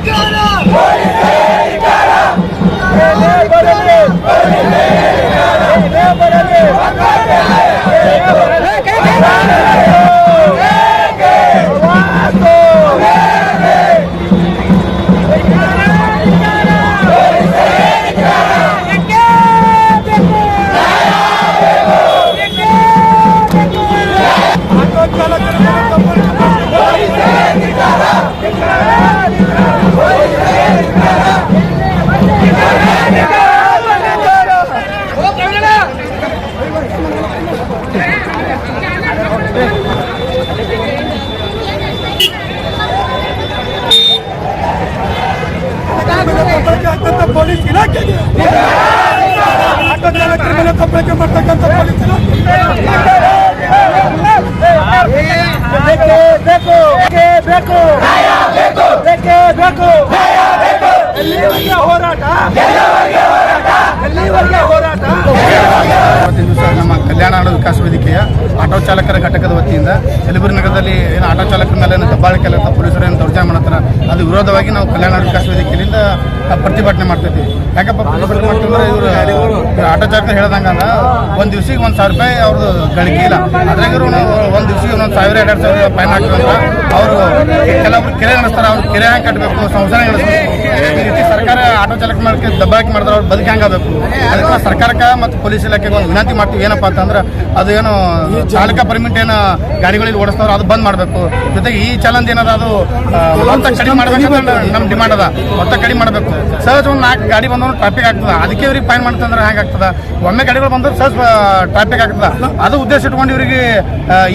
gonna police ಇಲಾಖೆಗೆ. Auto ಚಾಲಕರ ಮೇಲೆ ತಪ್ಪಳಿಕೆ ಮಾಡ್ತಕ್ಕಂಥ ಪೊಲೀಸ್ ಇಲಾಖೆ. ಹೋರಾಟ? ಎಲ್ಲಿವರೆಗೆ ಹೋರಾಟ? ಇವತ್ತಿನ ಸಹ ನಮ್ಮ ಕಲ್ಯಾಣ ನಾಡು ವಿಕಾಸ ವೇದಿಕೆಯ ಆಟೋ ಚಾಲಕರ ಘಟಕದ ವತಿಯಿಂದ ಯಲಬುರ್ಗಿ ನಗರದಲ್ಲಿ ಏನು ಆಟೋ ಚಾಲಕರ ಮೇಲೆ ದಬ್ಬಾಳಿಕೆ ಪೊಲೀಸರು ಏನು ದೌರ್ಜನ್ಯ ಮಾಡತ್ತಾರ, ಅದು ವಿರೋಧವಾಗಿ ನಾವು ಕಲ್ಯಾಣ ವಿಕಾಸ ವೇದಿಕೆಯಿಂದ ಪ್ರತಿಭಟನೆ ಮಾಡ್ತಿದ್ವಿ. ಯಾಕಪ್ಪ ಪ್ರತಿಭಟನೆ ಇವರು? ಆಟೋ ಚಾಲಕರು ಹೇಳ್ದಂಗ ಒಂದು ದಿವ್ಸಿಗೆ ಒಂದು ಸಾವಿರ ರೂಪಾಯಿ ಅವ್ರದ್ದು ಗಳಿಕೆ ಇಲ್ಲ. ಅದ್ರಾಗ ಇವರು ಒಂದು ದಿವ್ಸಿಗೆ ಒಂದೊಂದು ಸಾವಿರ, ಎರಡು ಸಾವಿರ ಫೈನ್ ಹಾಕ್ತಾರಂತ ಅವರು ಕೆಲವೊಬ್ರು ಕೆರೆ ನಡೆಸ್ತಾರೆ, ಅವ್ರು ಕೆರೆ ಹ್ಯಾಂಗೆ ಕಟ್ಟಬೇಕು ಸಂಸಾರ ನಡೆಸಬೇಕು. ಈ ರೀತಿ ಸರ್ಕಾರ ಆಟೋ ಚಾಲಕ ಮಾಡಕ್ಕೆ ದಬ್ಬಾಕಿ ಮಾಡಿದ್ರೆ ಅವ್ರು ಬದುಕಿ ಹಂಗಾಗಬೇಕು ಅದಕ್ಕೆ ಸರ್ಕಾರಕ್ಕೆ ಮತ್ತು ಪೊಲೀಸ್ ಇಲಾಖೆಗೆ ಒಂದು ವಿನಂತಿ ಮಾಡ್ತೀವಿ. ಏನಪ್ಪಾ ಅಂತಂದ್ರೆ ಅದು ಏನು ಚಾಲಕ ಪರ್ಮಿಟ್ ಏನು ಗಾಡಿಗಳಲ್ಲಿ ಓಡಿಸ್ತಾವ್ರೆ ಅದು ಬಂದ್ ಮಾಡಬೇಕು. ಜೊತೆಗೆ ಈ ಚಾಲನ್ ಏನದ ಅದು ಮೊತ್ತ ಕಡಿಮೆ ಮಾಡಬೇಕು ನಮ್ಮ ಡಿಮಾಂಡ್ ಅದ. ಮೊತ್ತ ಕಡಿಮೆ ಮಾಡಬೇಕು. ಸಹಜ ಒಂದು ನಾಲ್ಕು ಗಾಡಿ ಬಂದ್ರೆ ಟ್ರಾಫಿಕ್ ಆಗ್ತದ. ಅದಕ್ಕೆ ಇವ್ರಿಗೆ ಫೈನ್ ಮಾಡ್ತಂದ್ರೆ ಹೆಂಗೆ ಆಗ್ತದ? ಒಮ್ಮೆ ಗಾಡಿಗಳು ಬಂದ್ರೆ ಸಹಜ ಟ್ರಾಫಿಕ್ ಆಗ್ತದ. ಅದು ಉದ್ದೇಶ ಇಟ್ಕೊಂಡು ಇವರಿಗೆ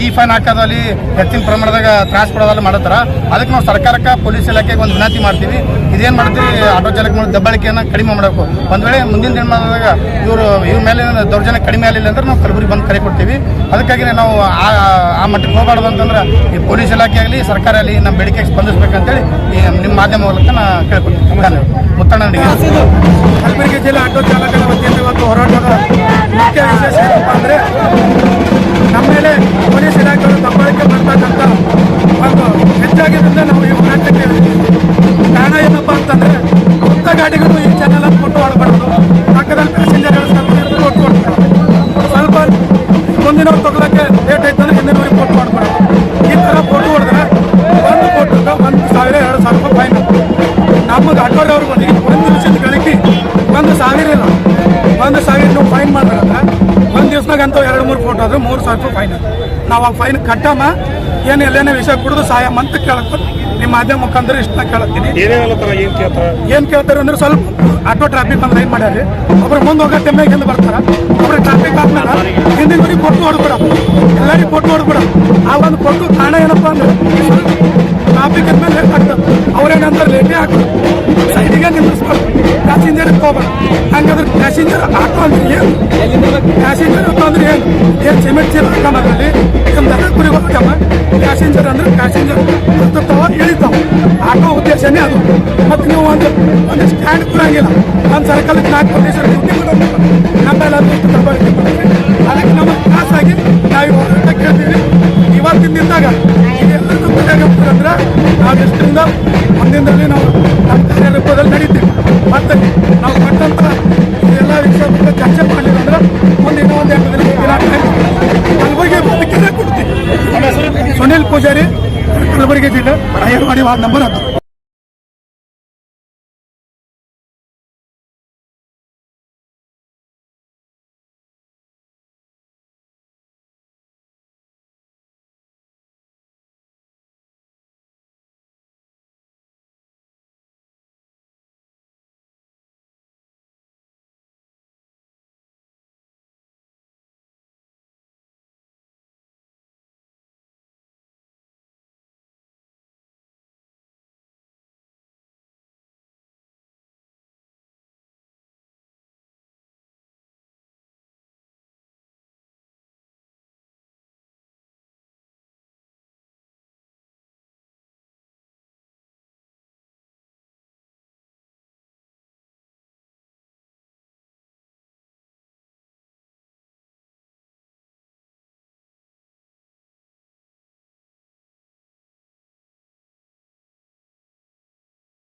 ಈ ಫೈನ್ ಹಾಕೋದಲ್ಲಿ ಹೆಚ್ಚಿನ ಪ್ರಮಾಣದಾಗ ತ್ರಾಸ ಕೊಡೋದಲ್ಲ ಮಾಡತ್ತಾರ. ಅದಕ್ಕೆ ನಾವು ಸರ್ಕಾರಕ್ಕೆ, ಪೊಲೀಸ್ ಇಲಾಖೆಗೆ ಒಂದು ವಿನಂತಿ ಮಾಡ್ತೀವಿ. ಇದೇನು ಮಾಡ್ತೀವಿ ಆಟೋ ಚಾಲಕ ಮೇಲೆ ದಬ್ಬಾಳಿಕೆಯನ್ನು ಕಡಿಮೆ ಮಾಡಬೇಕು. ಒಂದು ವೇಳೆ ಮುಂದಿನ ದಿನಮಾನದಾಗ ಇವರು, ಇವ್ರ ಮೇಲೆ ದೌರ್ಜನ್ಯ ಕಡಿಮೆ ಆಗಲಿಲ್ಲ ಅಂದ್ರೆ ನಾವು ಕಲಬುರಗಿ ಬಂದು ಕರೆ ಕೊಡ್ತೀವಿ. ಅದಕ್ಕಾಗಿ ನಾವು ಆ ಮಟ್ಟಕ್ಕೆ ಹೋಗಬಾರ್ದು ಅಂತಂದ್ರೆ ಈ ಪೊಲೀಸ್ ಇಲಾಖೆ ಆಗಲಿ, ಸರ್ಕಾರ ಆಗಲಿ ನಮ್ಮ ಬೇಡಿಕೆಗೆ ಸ್ಪಂದಿಸ್ಬೇಕಂತೇಳಿ ಈ ನಿಮ್ಮ ಮಾಧ್ಯಮ ಮೂಲಕ ನಾನು ಧನ್ಯವಾದ. ಮುತ್ತಣ್ಣ ಕಲಬುರಗಿ ಜಿಲ್ಲಾ ಆಟೋ ಚಾಲಕರ ವತಿಯಿಂದ ಇವತ್ತು ಹೋರಾಟದ ಸ್ವಂತ ಗಾಡಿಗಳು ಈ ಚಾನೆಲ್ ಅನ್ನು ಕೊಟ್ಟು ಹೊಡಬಾರ್ದು ಅಂತ ಎರಡು ಮೂರು ಫೋಟೋ ಆದ್ರೆ ಮೂರು ಸಾವಿರ ರೂಪಾಯಿ ಫೈನ್ ನಾವು ಆ ಫೈನ್ ಕಟ್ಟಮ್ಮ. ಏನು ಎಲ್ಲೇನೇ ವಿಷಯ ಕುಡಿದು ಸಹಾಯ ಅಂತ ಕೇಳಕ್ಕೆ ನಿಮ್ಮ ಮಾಧ್ಯಮ ಮುಖಾಂತರ ಇಷ್ಟನ್ನ ಕೇಳತ್ತೀನಿ. ಏನು ಕೇಳ್ತಾರೆ? ಅಂದ್ರೆ ಸ್ವಲ್ಪ ಆಟೋ ಟ್ರಾಫಿಕ್ ಅಂದ್ರೆ ಏನ್ ಮಾಡ್ಯಾರಿ ಒಬ್ರು ಮುಂದೆ ಹೋಗೋ ಟೈಮ್ನಾಗ ಹಿಂದೆ ಬರ್ತಾರೆ. ಒಬ್ರು ಟ್ರಾಫಿಕ್ ಆದ್ಮೇಲೆ ಹಿಂದಿನವರಿಗೆ ಕೊಟ್ಟು ಹೊಡ್ಬಿಡ. ಎಲ್ಲರಿಗೂ ಕೊಟ್ಟು ಹೊಡ್ಬಿಡ. ಆ ಒಂದು ಕೊಟ್ಟು ಕಾರಣ ಏನಪ್ಪ ಅಂದ್ರೆ ಟ್ರಾಫಿಕ್ ಆದ್ಮೇಲೆ ಲೇಟ್ ಆಗ್ತದೆ ಅವ್ರೇನಂತಾರೆ ಲೇಟೇ ಆಗ್ತದೆ ಸೈಡಿಗೆ ನಿಲ್ಲಿಸ್ಬಾರ್ದು ಪ್ಯಾಸೆಂಜರ್ ಹೋಗ್ಬಾರ್ದು ಹಂಗಾದ್ರೆ ಪ್ಯಾಸೆಂಜರ್ ಆಟೋ ಅಂದ್ರೆ ಏನು? ಪ್ಯಾಸೆಂಜರ್ ಅಂದ್ರೆ ಏನು ಏನು ಸಿಮೆಂಟ್ ಚೀಲ ಹಾಕಮ್ಮ ಅದರಲ್ಲಿ ದನ ಕುರಿ ಹಾಕಮ್ಮ ಪ್ಯಾಸೆಂಜರ್ ಅಂದ್ರೆ ಪ್ಯಾಸೆಂಜರ್. ಹತ್ತುತ್ತಾವ ಇಳಿತಾವ. ಹಾಕೋ ಉದ್ದೇಶನೇ ಅದು. ಮತ್ತು ನೀವು ಒಂದು ಒಂದು ಸ್ಟ್ಯಾಂಡ್ ಕೊಡಂಗಿಲ್ಲ ಒಂದು ಸರ್ಕಲ್ ನಾಲ್ಕು ಪ್ರದೇಶ ಡ್ಯೂಟಿ ಮಾಡೋದು ನಮ್ಮೆಲ್ಲ ದಬ್ಬಾಳಿಕೆ ಮಾಡ್ತಾರೆ. ಅದಕ್ಕೆ ನಮ್ಮ ಖಾಸಾಗಿ ನಾವು ಹೋರಾಟ ಕೇಳ್ತೀವಿ. ಇವತ್ತಿನ ದಿನದಾಗ ಇದೆಲ್ಲದೂ ಅಂದ್ರೆ ನಾವು ಎಷ್ಟರಿಂದ ಮುಂದಿನದಲ್ಲಿ ನಾವು ನಮ್ಮ ಕಾರ್ಯರೂಪದಲ್ಲಿ ನಡೀತೀವಿ. ಮತ್ತೆ ನಾವು ಕೊಟ್ಟಂತ ಸುನಿಲ್ ಪೂಜಾರಿ ಕಲಬುರಗಿ ಜಿಲ್ಲೆ ಅಯ್ಯರ್ವಾಡಿ ವಾರ್ಡ್ ನಂಬರ್ ಹತ್ತು